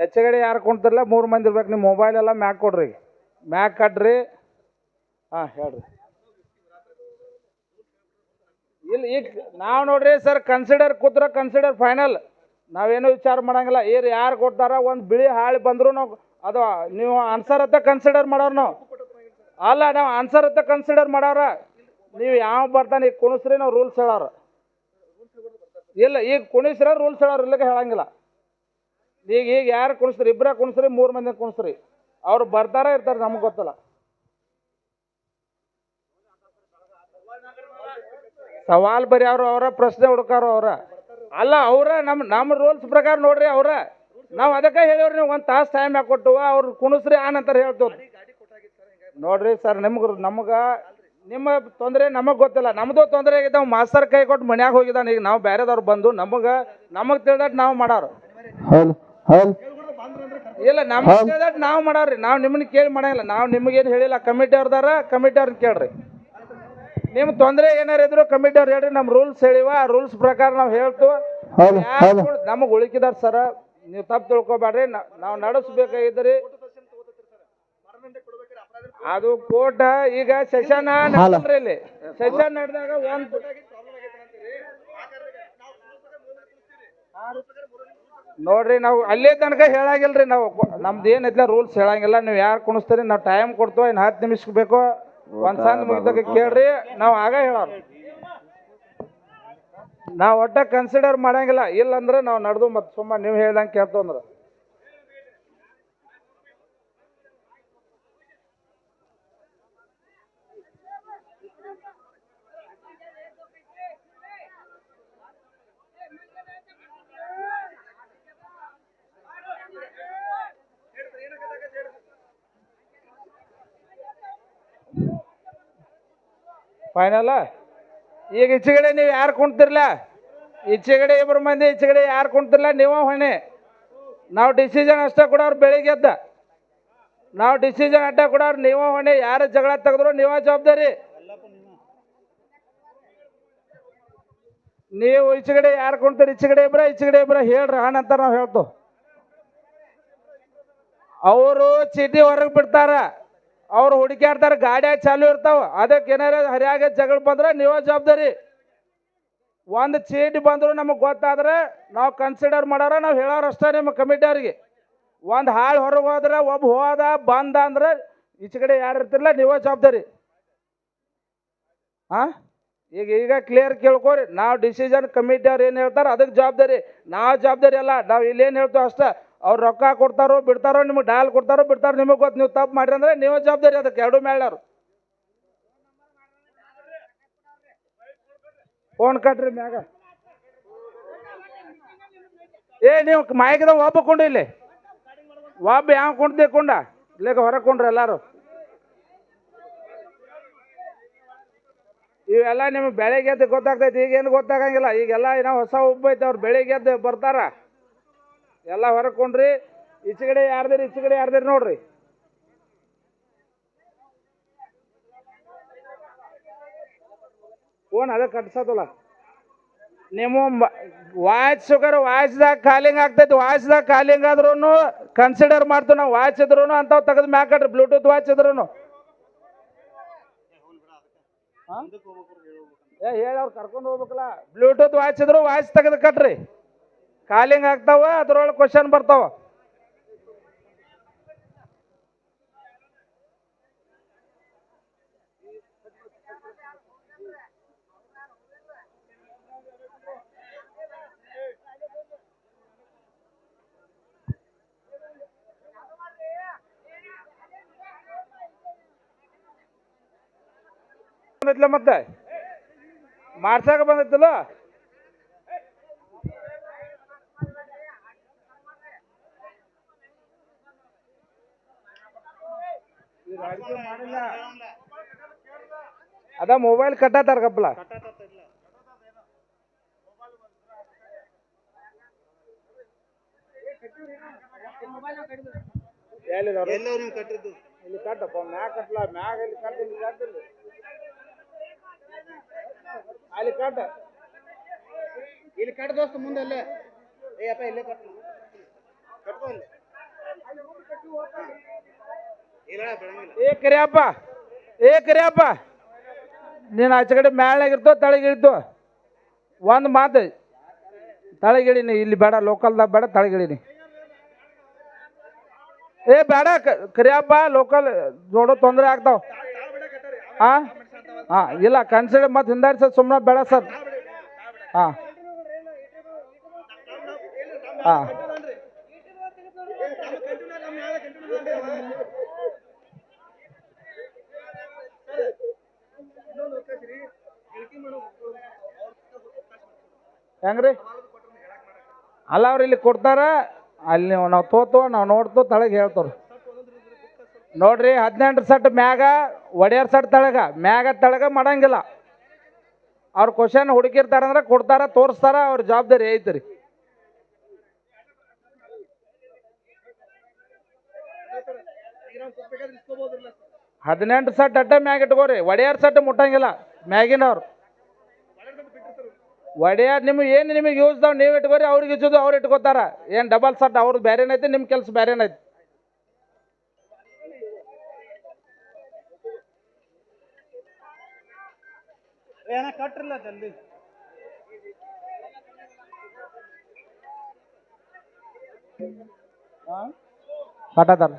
ಹೆಚ್ಚಗಡೆ ಯಾರು ಕುಂತಿರಲ್ಲ ಮೂರು ಮಂದಿ ಇರ್ಬೇಕು. ನಿಮ್ಮ ಮೊಬೈಲ್ ಎಲ್ಲ ಮ್ಯಾಕ್ ಕೊಡ್ರಿ. ಮ್ಯಾಕ್ ಕಟ್ರಿ. ಹಾಂ, ಹೇಳ್ರಿ. ಇಲ್ಲ ಈಗ ನಾವು ನೋಡ್ರಿ ಸರ್ ಕನ್ಸಿಡರ್ ಕೂತ್ರ ಕನ್ಸಿಡರ್ ಫೈನಲ್ ನಾವೇನು ವಿಚಾರ ಮಾಡಂಗಿಲ್ಲ. ಏರು ಯಾರು ಕೊಡ್ತಾರ? ಒಂದು ಬಿಳಿ ಹಾಳಿ ಬಂದರೂ ನಾವು ಅದು ನೀವು ಆನ್ಸರ್ ಅಂತ ಕನ್ಸಿಡರ್ ಮಾಡೋರು ನಾವು? ಅಲ್ಲ, ನಾವು ಆನ್ಸರ್ ಅಂತ ಕನ್ಸಿಡರ್ ಮಾಡೋರ. ನೀವು ಯಾವ ಬರ್ತಾನೆ, ಈಗ ಕುಣಿಸ್ರಿ ನಾವು ರೂಲ್ಸ್ ಹೇಳೋರು. ಇಲ್ಲ, ಈಗ ಕುಣಿಸ್ರ ರೂಲ್ಸ್ ಹೇಳೋರು ಇಲ್ಲಕ್ಕೆ ಹೇಳಂಗಿಲ್ಲ. ಈಗ ಈಗ ಯಾರು ಕುಣಿಸ್ರಿ? ಇಬ್ಬರ ಕುಣಿಸ್ರಿ, ಮೂರು ಮಂದಿ ಕುಣಿಸ್ರಿ. ಅವ್ರು ಬರ್ತಾರ ಇರ್ತಾರೆ ನಮಗೆ ಗೊತ್ತಲ್ಲ. ಸವಾಲ್ ಬರೀ ಅವರು ಅವರ, ಪ್ರಶ್ನೆ ಹುಡುಕಾರು ಅವರ. ಅಲ್ಲ ಅವ್ರ ನಮ್ಮ ನಮ್ಮ ರೂಲ್ಸ್ ಪ್ರಕಾರ ನೋಡ್ರಿ ಅವ್ರ. ನಾವು ಅದಕ್ಕೆ ಹೇಳಿವ್ರಿ, ನೀವು ಒಂದು ತಾಸು ಟೈಮ್ ಹಾಕೊಟ್ಟು ಅವ್ರು ಕುಣಿಸ್ರಿ, ಆ ನಂತರ ಹೇಳ್ತೇವೆ ನೋಡ್ರಿ ಸರ್ ನಿಮ್ಗೆ, ನಮ್ಗೆ, ನಿಮ್ಮ ತೊಂದರೆ ನಮಗೆ ಗೊತ್ತಿಲ್ಲ. ನಮ್ಮದು ತೊಂದರೆ ಆಗಿದ್ದ ಮಾಸ್ತರ್ ಕೈ ಕೊಟ್ಟು ಮನ್ಯಾಗ ಹೋಗಿದ್ದಾನೆ. ಈಗ ನಾವು ಬೇರೆದವ್ರು ಬಂದು ನಮಗೆ ನಮಗೆ ತಿಳಿದಟ್ಟು ನಾವು ಮಾಡೋರು. ಇಲ್ಲ ನಮ್ಗೆ ನಾವ್ ಮಾಡಾರ್ರಿ ನಾವು ನಿಮ್ಮನ್ನ ಕೇಳಿ ಮಾಡಂಗಿಲ್ಲ. ನಾವು ನಿಮಗೇನು ಹೇಳಿಲ್ಲ. ಕಮಿಟಿ ಅವ್ರದಾರ ಕಮಿಟಿ ಅವ್ರನ್ನ ಕೇಳ್ರಿ. ನಿಮ್ ತೊಂದರೆ ಏನಾರ ಇದ್ರು ಕಮಿಟಿ ಅವ್ರು ಹೇಳ್ರಿ. ನಮ್ಮ ರೂಲ್ಸ್ ಹೇಳಿವ. ಆ ರೂಲ್ಸ್ ಪ್ರಕಾರ ನಾವು ಹೇಳ್ತು. ನಮಗೆ ಉಳಿಕಿದಾರ ಸರ. ನೀವು ತಪ್ಪು ತಿಳ್ಕೊಬ್ಯಾಡ್ರಿ. ನಾವು ನಡೆಸ್ಬೇಕಾಗಿದ್ರಿ. ಅದು ಕೋಟ ಈಗ ಸೆಷನ್ ನಡೆದ್ರಿ ಇಲ್ಲಿ. ಸೆಷನ್ ನಡೆದಾಗ ಒಂದು ನೋಡ್ರಿ, ನಾವು ಅಲ್ಲೇ ತನಕ ಹೇಳಾಗಿಲ್ರಿ ನಾವು. ನಮ್ದು ಏನೈತಿಲ್ಲ ರೂಲ್ಸ್ ಹೇಳಂಗಿಲ್ಲ. ನೀವು ಯಾರು ಕುಣಿಸ್ತೀರಿ, ನಾವು ಟೈಮ್ ಕೊಡ್ತೇವೆ ಇನ್ನು ಹತ್ತು ನಿಮಿಷ ಬೇಕು, ಒಂದು ಸಂದ್ ಮುಗಿದಾಗ ಕೇಳ್ರಿ, ನಾವು ಆಗ ಹೇಳೋರು. ನಾವು ಒಟ್ಟ ಕನ್ಸಿಡರ್ ಮಾಡಂಗಿಲ್ಲ. ಇಲ್ಲಂದ್ರೆ ನಾವು ನಡೆದು ಮತ್ತೆ ಸುಮ್ಮನೆ ನೀವು ಹೇಳ್ದಂಗೆ ಕೇಳ್ತು ಅಂದ್ರೆ ಫೈನಲ್ ಈಗ ಈಚೆಗಡೆ ನೀವು ಯಾರು ಕುಂತಿರ್ಲ ಈಚೆಗಡೆ ಇಬ್ಬರು ಮಂದಿ ಈಚೆಗಡೆ ಯಾರು ಕುಂತಿರ್ಲ ನೀವ ಹೊಣೆ. ನಾವು ಡಿಸಿಷನ್ ಅಷ್ಟೇ ಕೊಡೋರು ಬೆಳಿಗ್ಗೆ ಎದ್ದ. ನಾವು ಡಿಸಿಷನ್ ಅಡ್ಡ ಕೊಡೋರು, ನೀವ ಹೊಣೆ. ಯಾರು ಜಗಳ ತೆಗೆದ್ರು ನೀವ ಜವಾಬ್ದಾರಿ. ನೀವು ಈಚೆಗಡೆ ಯಾರು ಕುಣ್ತೀರಿ? ಈಚೆಗಡೆ ಇಬ್ರ ಈಚೆಗಡೆ ಇಬ್ರ ಹೇಳ್ರಿ ಹಣ ನಾವು ಹೇಳ್ತು ಅವರು ಚೀಟಿ ಹೊರಗೆ ಬಿಡ್ತಾರ. ಅವ್ರು ಹುಡುಕ್ಯಾಡ್ತಾರ, ಗಾಡಿಯಾಗ ಚಾಲು ಇರ್ತಾವ. ಅದಕ್ಕೆ ಏನಾರ ಹರಿಯಾಗ ಜಗಳ ಬಂದ್ರೆ ನೀವ ಜವಾಬ್ದಾರಿ. ಒಂದು ಚೀಟಿ ಬಂದ್ರು ನಮಗೆ ಗೊತ್ತಾದ್ರೆ ನಾವು ಕನ್ಸಿಡರ್ ಮಾಡೋರ, ನಾವು ಹೇಳೋರಷ್ಟೇ ನಿಮ್ಮ ಕಮಿಟಿ ಅವ್ರಿಗೆ. ಒಂದು ಹಾಳು ಹೊರಗೆ ಹೋದ್ರೆ ಒಬ್ಬ ಹೋದ, ಬಂದ ಅಂದ್ರೆ ಈಚೆ ಕಡೆ ಯಾರು ಇರ್ತಿರಲ್ಲ ನೀವೇ ಜವಾಬ್ದಾರಿ. ಹಾಂ ಈಗ ಈಗ ಕ್ಲಿಯರ್ ಕೇಳ್ಕೊರಿ. ನಾವು ಡಿಸಿಷನ್ ಕಮಿಟಿ ಅವ್ರು ಏನು ಹೇಳ್ತಾರ ಅದಕ್ಕೆ ಜವಾಬ್ದಾರಿ. ನಾವು ಜವಾಬ್ದಾರಿ ಅಲ್ಲ, ನಾವು ಇಲ್ಲೇನು ಹೇಳ್ತೇವೆ ಅಷ್ಟೇ. ಅವ್ರು ರೊಕ್ಕ ಕೊಡ್ತಾರೋ ಬಿಡ್ತಾರೋ, ನಿಮಗೆ ಡಾಲ್ ಕೊಡ್ತಾರೋ ಬಿಡ್ತಾರೋ, ನಿಮಗೆ ಗೊತ್ತು ನೀವು ತಪ್ಪು ಮಾಡಿರಿ ಅಂದರೆ ನೀವೇ ಜವಾಬ್ದಾರಿ ಅದಕ್ಕೆ, ಎರಡು ಮೇಳಾರು ಫೋನ್ ಕಟ್ರಿ ಮ್ಯಾಗ. ಏ, ನೀವು ಮಾಯಕದ ಒಬ್ಬ ಕೊಂಡು ಇಲ್ಲಿ. ಒಬ್ಬ ಯಾವ ಕೊಂಡ್ದೆ ಕೊಂಡ? ಇಲ್ಲಿಗೆ ಹೊರಗೆ ಕೊಂಡ್ರಿ ಎಲ್ಲಾರು. ಇವೆಲ್ಲ ನಿಮ್ಗೆ ಬೆಳಗ್ಗೆ ಎದ್ದು ಗೊತ್ತಾಗ್ತೈತಿ, ಈಗೇನು ಗೊತ್ತಾಗಂಗಿಲ್ಲ. ಈಗೆಲ್ಲ ಏನೋ ಹೊಸ ಉಬ್ಬೈತೆ ಅವ್ರು ಬೆಳಿಗ್ಗೆ ಎದ್ದು ಬರ್ತಾರ. ಎಲ್ಲ ಹೊರಕೊಂಡ್ರಿ ಈಚೆಗಡೆ ಯಾರ್ದಿರಿ ಈಚೆಗಡೆ ಯಾರ್ದಿರಿ ನೋಡ್ರಿ. ಓನ್ ಅದ ಕಟ್ಸದಲ್ಲ. ನಿಮ್ಮ ಶುಗರ್ ವಾಚ್ದಾಗ ಕಾಲಿಂಗ್ ಆಗ್ತೈತಿ, ವಾಯ್ಸ್ದಾಗ ಕಾಲಿಂಗ್ ಆದ್ರೂ ಕನ್ಸಿಡರ್ ಮಾಡ್ತೀವಿ ನಾವು ವಾಚ್ ಇದ್ರು ಅಂಥವು ತೆಗೆದು ಮ್ಯಾಕಡ್ರಿ ಬ್ಲೂಟೂತ್ ವಾಚ್ ಇದ್ರು ಏ, ಹೇಳಿ ಅವ್ರು ಕರ್ಕೊಂಡು ಹೋಗ್ಬೇಕಲ್ಲ ಬ್ಲೂಟೂತ್ ವಾಚ್ ಇದ್ರು ವಾಚ್ ತೆಗೆದು ಕಟ್ರಿ. ಕಾಲಿಂಗ್ ಆಗ್ತಾವ ಅದ್ರೊಳಗೆ ಕ್ವಶನ್ ಬರ್ತಾವ ಬಂದೈತಿಲ್ಲ ಮತ್ತೆ ಮಾಡ್ಸಾಕ ಬಂದೈತಿಲ್ಲ ಅದ ಮೊಬೈಲ್ ಕಟ್ಟತ್ತಾರ ಕಪ್ಪಲ ಎಲ್ಲಿದವ್ರು? ಇಲ್ಲಿ ಕಟ್ಟಪ್ಪ ಮ್ಯಾಗ ಕಟ್ಟಲ ಮ್ಯಾಗ ಇಲ್ಲಿ ಕಟ್ಟ ಇಲ್ಲಿ ಕಟ್ಟಿಲ್ಲ ಅಲ್ಲಿ ಕಟ್ಟ. ಇಲ್ಲಿ ಕಟ್ ದೋಸ್ತ ಮುಂದೆ ಅಲ್ಲೇ ಏ ಅಪ್ಪ ಇಲ್ಲೇ ಕಟ್ ಕಟ್ಕೊ ಇಲ್ಲಿ ಏ ಕರಿಯಪ್ಪ ಏ ಕರಿಯಪ್ಪ. ನೀನು ಆಚೆ ಕಡೆ ಮ್ಯಾಳಾಗಿರ್ತೋ ತಳಗಿಳಿತು. ಒಂದು ಮಾತು ತಳಗಿಳಿನಿ, ಇಲ್ಲಿ ಬೇಡ, ಲೋಕಲ್ದಾಗ ಬೇಡ, ತಳಗಿಳಿನಿ. ಏ ಬೇಡ ಕರಿಯಪ್ಪ, ಲೋಕಲ್ ನೋಡೋ, ತೊಂದರೆ ಆಗ್ತಾವ. ಹಾಂ ಹಾಂ ಇಲ್ಲ ಕನ್ಸಿಡರ್ ಮತ್ತೆ ಹಿಂದಾಡಿ ಸರ್ ಸುಮ್ಮನೆ ಬೇಡ ಸರ್. ಹಾಂ ಹಾಂ ಹೆಂಗ್ರಿ? ಅಲ್ಲ, ಅವ್ರು ಇಲ್ಲಿ ಕೊಡ್ತಾರ. ಅಲ್ಲಿ ನಾವು ತೋತೋ, ನಾವು ನೋಡ್ತೋ, ತಳಗೆ ಹೇಳ್ತವ್ರು. ನೋಡ್ರಿ ಹದಿನೆಂಟು ಸಟ್ ಮ್ಯಾಗ, ಒಡೆಯರ್ ಸಟ್ ತಳಗ. ಮ್ಯಾಗ ತಳಗ ಮಾಡಂಗಿಲ್ಲ. ಅವ್ರ ಕ್ವಶನ್ ಹುಡುಕಿರ್ತಾರಂದ್ರೆ ಕೊಡ್ತಾರ, ತೋರಿಸ್ತಾರ, ಅವ್ರ ಜವಾಬ್ದಾರಿ ಐತ್ರಿ. ಹದಿನೆಂಟು ಸಟ್ ಅಡ್ಡ ಮ್ಯಾಗ ಇಟ್ಕೋರಿ. ಒಡೆಯರ್ ಸಟ್ ಮುಟ್ಟಂಗಿಲ್ಲ. ಮ್ಯಾಗಿನವ್ರು. ಒಡೆಯರ್ ನಿಮ್ಗೆ ಏನು ನಿಮಗೆ ಯೂಸ್ದಾವ್ ನೀವು ಇಟ್ಕೋರಿ ಅವ್ರಿಗೆ ಇಚ್ಚೋದು ಅವ್ರು ಇಟ್ಕೋತಾರ. ಏನು ಡಬಲ್ ಸಟ್ ಅವ್ರದ್ದು ಬೇರೆನೈತಿ ನಿಮ್ಮ ಕೆಲಸ ಬೇರೆನೈತಿ ಏನ ಕಟ್ರಲ್ಲ ಜಲ್ದಿ. ಕಟ್ಟತಾರ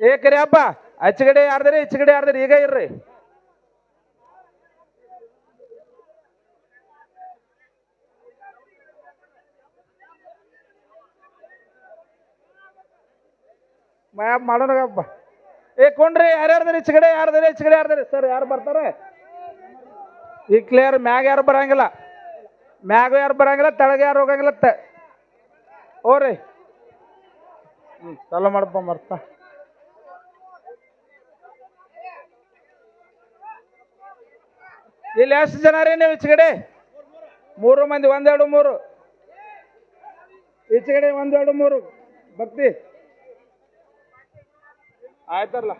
ಏ ಕರಿಯಪ್ಪ ಅಚ್ಚಗಡೆ ಯಾರ್ದ್ರಿ ಇಚ್ಚಗಡೆ ಯಾರ್ದ್ರಿ ಈಗ ಇರ್ರಿ. ಮಾಡೋಣಗಪ್ಪ ಏ, ಕೊಂಡ್ರಿ ಯಾರ್ಯಾರ್ದಾರೆ ಇಚ್ಚಗಡೆ ಯಾರ್ದಾರೆ ಇಚ್ಚಗಡೆ ರೀ ಸರ್, ಯಾರು ಬರ್ತಾರೆ? ಈ ಕ್ಲಿಯರ್ ಮ್ಯಾಗ ಯಾರು ಬರಂಗಿಲ್ಲ. ಮ್ಯಾಗ ಯಾರು ಬರಂಗಿಲ್ಲ, ತೆಳಗೆ ಯಾರು ಹೋಗಂಗಿಲ್ಲ ಓರಿ ಹ್ಞೂ ಚಲೋ ಮಾಡಪ್ಪ ಮರ್ತ. ಇಲ್ಲಿ ಎಷ್ಟು ಜನ ರೀ ನೀವು ಈಚೆಗಡೆ ಮೂರು ಮಂದಿ, ಒಂದೆರಡು ಮೂರು. ಈಚೆಗಡೆ ಒಂದೆರಡು ಮೂರು. ಭಕ್ತಿ. ಆಯ್ತಲ್ಲ.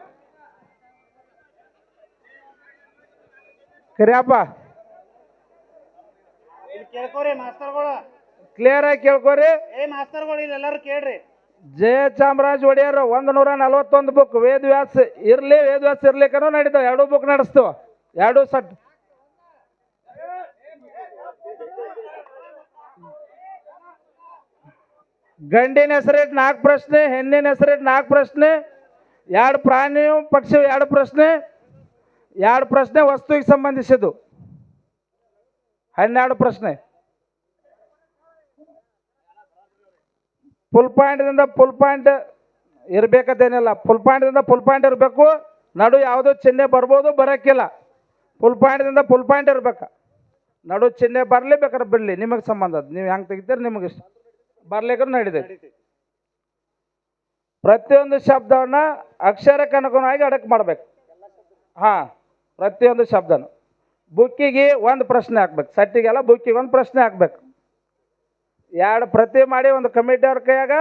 ಕರಿಯಪ್ಪ ಇಲ್ಲಿ ಕೇಳ್ಕೊರಿ ಮಾಸ್ತರ್ಗಳು. ಕ್ಲಿಯರ್ ಆಗಿ ಕೇಳ್ಕೊರಿ. ಏ ಮಾಸ್ತರ್ಗಳು ಇಲ್ಲಿ ಎಲ್ಲರೂ ಕೇಳ್ರಿ. ಜಯ ಚಾಮರಾಜ್ ಒಡೆಯರ್ ಒಂದು ನೂರ ನಲವತ್ತೊಂದು ಬುಕ್ ವೇದ ವ್ಯಾಸ ಇರ್ಲಿ ವೇದವ್ಯಾಸ ಇರ್ಲಿಕ್ಕನೂ ನಡೀತಾವ. ಎರಡು ಬುಕ್ ನಡೆಸ್ತೀವ. ಎರಡು ಸಟ್. ಗಂಡಿನ ಹೆಸರಿಟ್ಟು ನಾಲ್ಕು ಪ್ರಶ್ನೆ ಹೆಣ್ಣಿನ ಹೆಸರಿಟ್ಟು ನಾಲ್ಕು ಪ್ರಶ್ನೆ. ಎರಡು ಪ್ರಾಣಿ ಪಕ್ಷಿ ಎರಡು ಪ್ರಶ್ನೆ ಎರಡು ಪ್ರಶ್ನೆ ವಸ್ತುವಿಗೆ ಸಂಬಂಧಿಸಿದ್ದು. ಹನ್ನೆರಡು ಪ್ರಶ್ನೆ. ಫುಲ್ ಪಾಯಿಂಟ್ದಿಂದ ಫುಲ್ ಪಾಯಿಂಟ್ ಇರಬೇಕದೇನಿಲ್ಲ ಫುಲ್ ಪಾಯಿಂಟ್ದಿಂದ ಫುಲ್ ಪಾಯಿಂಟ್ ಇರಬೇಕು. ನಡು ಯಾವುದೋ ಚಿಹ್ನೆ ಬರ್ಬೋದು ಬರೋಕ್ಕಿಲ್ಲ ಫುಲ್ ಪಾಯಿಂಟ್ದಿಂದ ಫುಲ್ ಪಾಯಿಂಟ್ ಇರ್ಬೇಕು. ನಡು ಚಿಹ್ನೆ ಬರಲಿ ಬೇಕಾದ್ರೆ ಬಿಡಲಿ, ನಿಮಗೆ ಸಂಬಂಧ. ಅದು ನೀವು ಹೆಂಗೆ ತೆಗಿತೀರಿ, ನಿಮಗೆ ಇಷ್ಟ. ಬರ್ಲಿಕ್ಕೆ ನಡೀತೈತಿ. ಪ್ರತಿಯೊಂದು ಶಬ್ದವನ್ನು ಅಕ್ಷರಕ್ಕೆ ಅನುಗುಣವಾಗಿ ಅಡಕ್ ಮಾಡ್ಬೇಕು. ಹಾಂ, ಪ್ರತಿಯೊಂದು ಶಬ್ದನು. ಬುಕ್ಕಿಗೆ ಒಂದು ಪ್ರಶ್ನೆ ಹಾಕ್ಬೇಕು. ಸಟ್ಟಿಗೆಲ್ಲ ಬುಕ್ಕಿಗೆ ಒಂದು ಪ್ರಶ್ನೆ ಹಾಕ್ಬೇಕು. ಎರಡು ಪ್ರತಿ ಮಾಡಿ ಒಂದು ಕಮಿಟಿ ಅವ್ರ ಕೈಯಾಗ,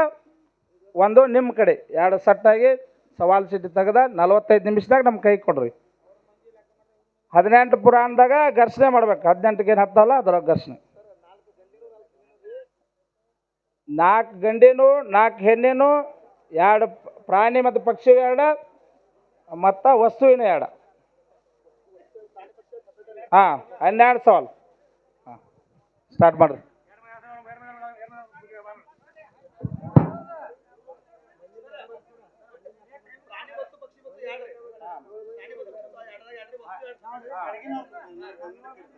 ಒಂದು ನಿಮ್ಮ ಕಡೆ. ಎರಡು ಸಟ್ಟಾಗಿ ಸವಾಲು ಚೀಟಿ ತೆಗೆದ ನಲವತ್ತೈದು ನಿಮಿಷದಾಗ ನಮ್ಮ ಕೈ ಕೊಡ್ರಿ. ಹದಿನೆಂಟು ಪುರಾಣದಾಗ ಘರ್ಷಣೆ ಮಾಡ್ಬೇಕು. ಹದಿನೆಂಟಿಗೆ ಏನು ಹತ್ತಲ್ಲ ಅದ್ರಾಗ ಘರ್ಷಣೆ. ನಾಲ್ಕು ಗಂಡಿನೂ ನಾಲ್ಕು ಹೆಣ್ಣಿನು ಎರಡು ಪ್ರಾಣಿ ಮತ್ತು ಪಕ್ಷಿ ಎರಡು ಮತ್ತು ವಸ್ತುವಿನ ಎರಡು ಹಾಂ ಹನ್ನೆರಡು ಸವಾಲು ಹಾಂ ಸ್ಟಾರ್ಟ್ ಮಾಡ್ರಿ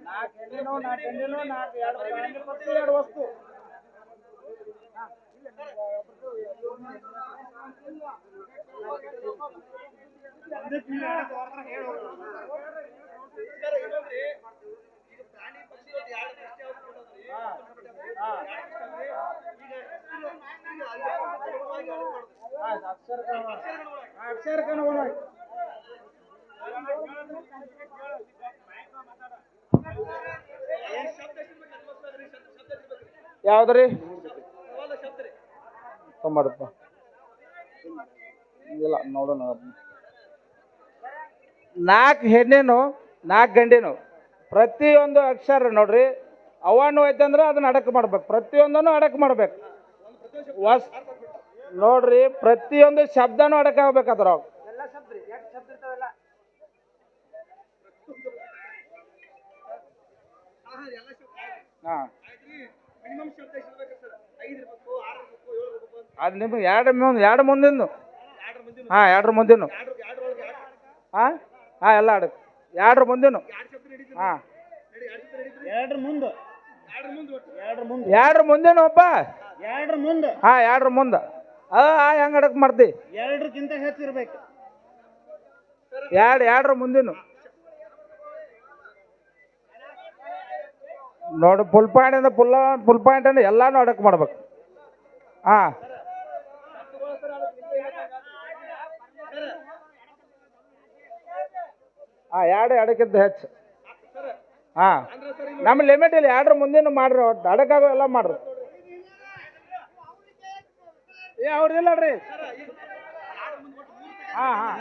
ನಾಲ್ಕು ಹೆಣ್ಣಿನು ನಾಲ್ಕು ಗಂಡಿನು ನಾಲ್ಕು ಎರಡು ಎರಡು ವಸ್ತು ಯಾವ್ದ್ರಿ ತೊಂಬತ್ತಪ್ಪ ಇಲ್ಲ, ನೋಡೋಣ ನಾಲ್ಕು ಹೆಣ್ಣೇನು, ನಾಲ್ಕು ಗಂಡೇನು, ಪ್ರತಿಯೊಂದು ಅಕ್ಷರ ನೋಡ್ರಿ ಅವನು ಐತಂದ್ರೆ ಅದನ್ನ ಅಡಕ ಮಾಡ್ಬೇಕು. ಪ್ರತಿಯೊಂದನ್ನು ಅಡಕ ಮಾಡ್ಬೇಕು. ವಸ್ ನೋಡ್ರಿ, ಪ್ರತಿಯೊಂದು ಶಬ್ದನೂ ಅಡಕಾಗ್ಬೇಕು ಅದ್ರಾಗ. ಹಾ. ಅದು ನಿಮ್ಗೆ ಎರಡು ಮುಂದೆ ಎರಡು ಮುಂದಿನ ಹಾಂ ಎರಡ್ರ ಮುಂದಿನ ಹಾಂ ಹಾಂ ಎಲ್ಲ ಆಡಕ್ಕೆ ಎರಡ್ರ ಮುಂದಿನ ಹಾಂ. ಎರಡ್ರ ಮುಂದೆ. ಎರಡ್ರ ಮುಂದೆ. ಎರಡ್ರ ಮುಂದಿನ ಒಬ್ಬ. ಎರಡ್ರ ಮುಂದೆ. ಹಾಂ ಎರಡ್ರ ಮುಂದೆ. ಆ ಹೆಂಗೆ ಆಡಕ್ಕೆ ಮಾಡ್ತಿ? ಎರಡ್ರಕ್ಕಿಂತ ಹೆಚ್ಚಿರ್ಬೇಕು ಎರಡು ಎರಡ್ರ ಮುಂದಿನ ನೋಡು ಫುಲ್ ಪಾಯಿಂಟ್ ಅಂದ್ರೆ ಫುಲ್ ಫುಲ್ ಪಾಯಿಂಟ್ ಅಂದ್ರೆ ಎಲ್ಲಾನು ಅಡಕ್ ಮಾಡ್ಬೇಕು. ಹಾಂ. ಎರಡು ಎರಡಕ್ಕಿಂತ ಹೆಚ್ಚು. ಹಾಂ. ನಮ್ಮ ಲಿಮಿಟ್ ಇಲ್ಲ ಎರಡ್ರ ಮುಂದಿನ ಮಾಡ್ರಿ ಒಟ್ಟು ಅಡಕಾಗೋ ಎಲ್ಲ ಮಾಡ್ರಿ. ಏ ಅವ್ರು ಇಲ್ಲ ರೀ ಹಾಂ ಹಾಂ.